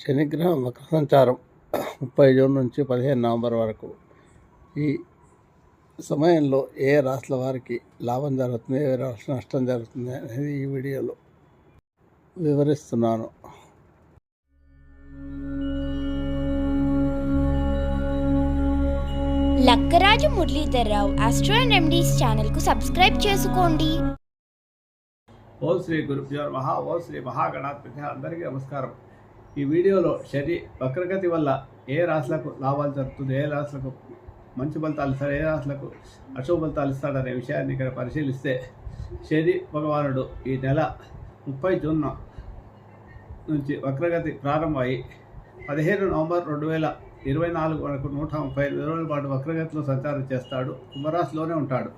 శనిగ్రహం వక్ర సంచారం ముప్పై జూన్ నుంచి పదిహేను నవంబర్ వరకు. ఈ సమయంలో ఏ రాష్ట్రాల వారికి లాభం జరుగుతుంది ఏ రాష్ట్ర నష్టం జరుగుతుంది అనేది ఈ వీడియోలో వివరిస్తున్నాను. Lakkaraju Muralidharrao astro and remedies ఛానల్కు సబ్స్క్రైబ్ చేసుకోండి. ఓం శ్రీ గురుభ్యో మహా ఓం శ్రీ మహాగణాధిపతి అందరికీ నమస్కారం. ఈ వీడియోలో శరీ వక్రగతి వల్ల ఏ రాశులకు లాభాలు జరుగుతుంది ఏ రాశులకు మంచి ఫలితాలు ఇస్తాడు ఏ రాశులకు అశుభ ఫలితాలు ఇస్తాడనే విషయాన్ని ఇక్కడ పరిశీలిస్తే శని భగవానుడు ఈ నెల ముప్పై జూన్ నుంచి వక్రగతి ప్రారంభమై పదిహేను నవంబర్ రెండు వేల ఇరవై నాలుగు వరకు నూట ముప్పై ఐదు రోజుల పాటు వక్రగతిలో సంచారం చేస్తాడు కుంభరాశిలోనే ఉంటాడు.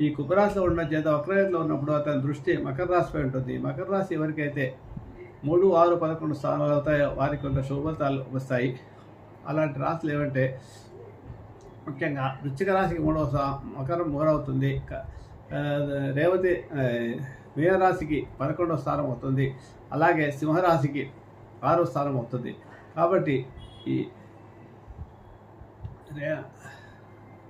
ఈ కుంభరాశిలో ఉన్న చేత వక్రగతిలో ఉన్నప్పుడు అతని దృష్టి మకర రాశిపై ఉంటుంది. మకర రాశి ఎవరికైతే మూడు ఆరు పదకొండు స్థానాలు అవుతాయో. వారికి కొంత శుభతాలు వస్తాయి. అలాంటి రాశులు ఏమంటే ముఖ్యంగా వృశ్చిక రాశికి మూడవ మకరం మూడవుతుంది. రేవతి మీనరాశికి పదకొండవ స్థానం అవుతుంది. అలాగే సింహరాశికి ఆరో స్థానం అవుతుంది. కాబట్టి ఈ రే-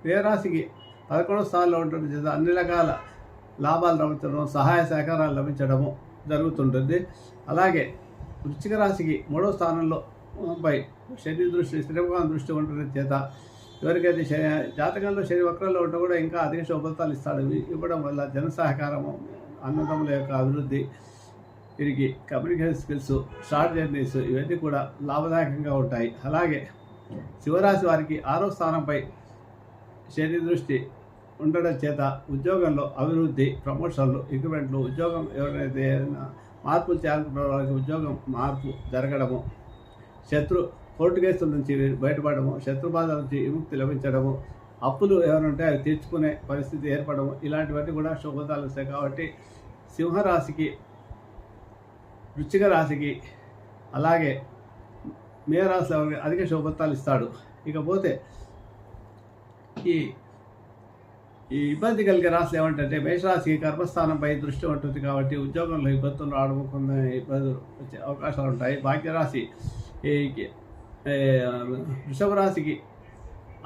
మీనరాశికి పదకొండవ స్థానంలో ఉంటుంది అన్ని రకాల లాభాలు లభించడం సహాయ సహకారాలు లభించడము జరుగుతుంటుంది. అలాగే వృశ్చిక రాశికి మూడో స్థానంలో పై శని దృష్టి శ్రీభగవాన్ దృష్టి ఉండటం చేత ఎవరికైతే శని జాతకంలో శని వక్రంలో ఉంటే కూడా ఇంకా అధిక శుభతాలు ఇస్తాడు. ఇవ్వడం వల్ల జన సహకారము అన్నదమ్ముల యొక్క అభివృద్ధి వీరికి కమ్యూనికేషన్ స్కిల్స్ షార్ట్ జర్నీస్ ఇవన్నీ కూడా లాభదాయకంగా ఉంటాయి. అలాగే శివరాశి వారికి ఆరో స్థానంపై శని దృష్టి ఉండడం చేత ఉద్యోగంలో అభివృద్ధి ప్రమోషన్లు ఇంక్రిమెంట్లు ఉద్యోగం ఎవరైతే ఏదైనా మార్పులు చేయాలనుకున్న వాళ్ళకి ఉద్యోగం మార్పు జరగడము శత్రు కోర్టు కేసుల నుంచి బయటపడము శత్రు బాధ నుంచి విముక్తి లభించడము అప్పులు ఎవరుంటే ఉంటే అవి తీర్చుకునే పరిస్థితి ఏర్పడము ఇలాంటివన్నీ కూడా శుభతాలు వస్తాయి కాబట్టి సింహరాశికి వృచ్చిక రాశికి అలాగే మేరాశి వారికి అధిక శుభత్వాలు ఇస్తాడు. ఇకపోతే ఈ ఈ ఇబ్బంది కలిగే రాశులు ఏమంటే మేషరాశి కర్మస్థానంపై దృష్టి ఉంటుంది కాబట్టి ఉద్యోగంలో ఇబ్బందులు రావడం ఇబ్బందులు వచ్చే అవకాశాలు ఉంటాయి. భాగ్యరాశి వృషభరాశికి వృషభ రాశికి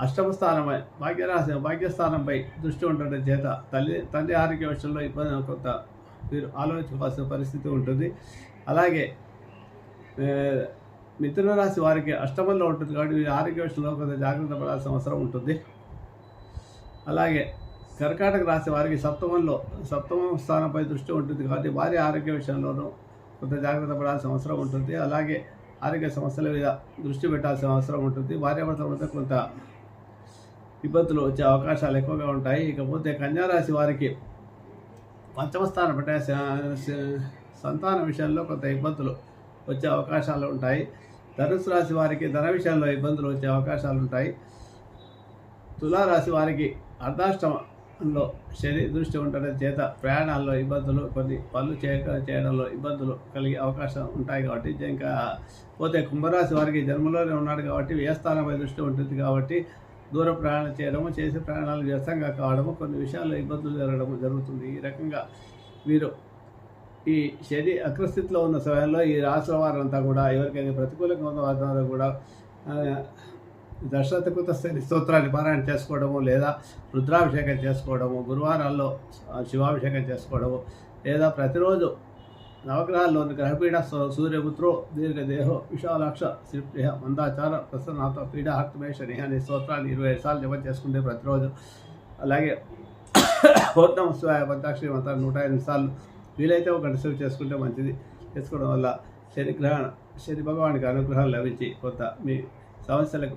అష్టమ స్థానమై భాగ్యరాశి భాగ్యస్థానంపై దృష్టి ఉండటం చేత తల్లి తండ్రి ఆరోగ్య విషయంలో ఇబ్బంది కొంత మీరు ఆలోచించవలసిన పరిస్థితి ఉంటుంది. అలాగే మిథున రాశి వారికి అష్టమంలో ఉంటుంది కాబట్టి ఆరోగ్య విషయంలో కొంత జాగ్రత్త పడాల్సిన అవసరం ఉంటుంది. అలాగే కర్కాటక రాశి వారికి సప్తమంలో సప్తమ స్థానంపై దృష్టి ఉంటుంది కాబట్టి వారి ఆరోగ్య విషయంలోనూ కొంత జాగ్రత్త పడాల్సిన అవసరం ఉంటుంది. అలాగే ఆరోగ్య సమస్యల మీద దృష్టి పెట్టాల్సిన అవసరం ఉంటుంది. భార్యాభర్తల మధ్య కొంత ఇబ్బందులు వచ్చే అవకాశాలు ఎక్కువగా ఉంటాయి. ఇకపోతే కన్యారాశి వారికి పంచమ స్థానం అంటే సంతాన విషయంలో కొంత ఇబ్బందులు వచ్చే అవకాశాలు ఉంటాయి. ధనుసు రాశి వారికి ధన విషయంలో ఇబ్బందులు వచ్చే అవకాశాలు ఉంటాయి. తులారాశి వారికి లో శని దృష్టి ఉండడం చేత ప్రయాణాల్లో ఇబ్బందులు కొన్ని పనులు చేయక చేయడంలో ఇబ్బందులు కలిగే అవకాశం ఉంటాయి కాబట్టి ఇంకా పోతే కుంభరాశి వారికి జన్మలోనే ఉన్నాడు కాబట్టి వ్యయస్థానంపై దృష్టి ఉంటుంది కాబట్టి దూర ప్రయాణం చేయడము చేసే ప్రయాణాలు వ్యర్థంగా కావడము కొన్ని విషయాల్లో ఇబ్బందులు జరగడము జరుగుతుంది. ఈ రకంగా వీరు ఈ శని అగ్రస్థితిలో ఉన్న సమయంలో ఈ రాష్ట్ర వారంతా కూడా ఎవరికైతే ప్రతికూలంగా ఉన్న వారంతా కూడా దశరథకృత శని స్తోత్రాన్ని పారాయణ చేసుకోవడము లేదా రుద్రాభిషేకం చేసుకోవడము గురువారాల్లో శివాభిషేకం చేసుకోవడము లేదా ప్రతిరోజు నవగ్రహాల్లోని గ్రహపీడ సూర్యపుత్రో దీర్ఘదేహో విశాలాక్ష శ్రీప్రియ మందాచార ప్రసన్నాత పీడాహర్తమే శని అనే స్తోత్రాన్ని ఇరవై ఐదు సార్లు జపం చేసుకుంటే ప్రతిరోజు అలాగే పౌర్ణమ శివాయ పంచాక్షరి మంత్రాన్ని నూట ఎనిమిది సార్లు వీలైతే ఒక రిసీవ్ చేసుకుంటే మంచిది. చేసుకోవడం వల్ల శనిగ్రహణ శని భగవానికి అనుగ్రహాలు లభించి కొంత మీ సమస్యలకు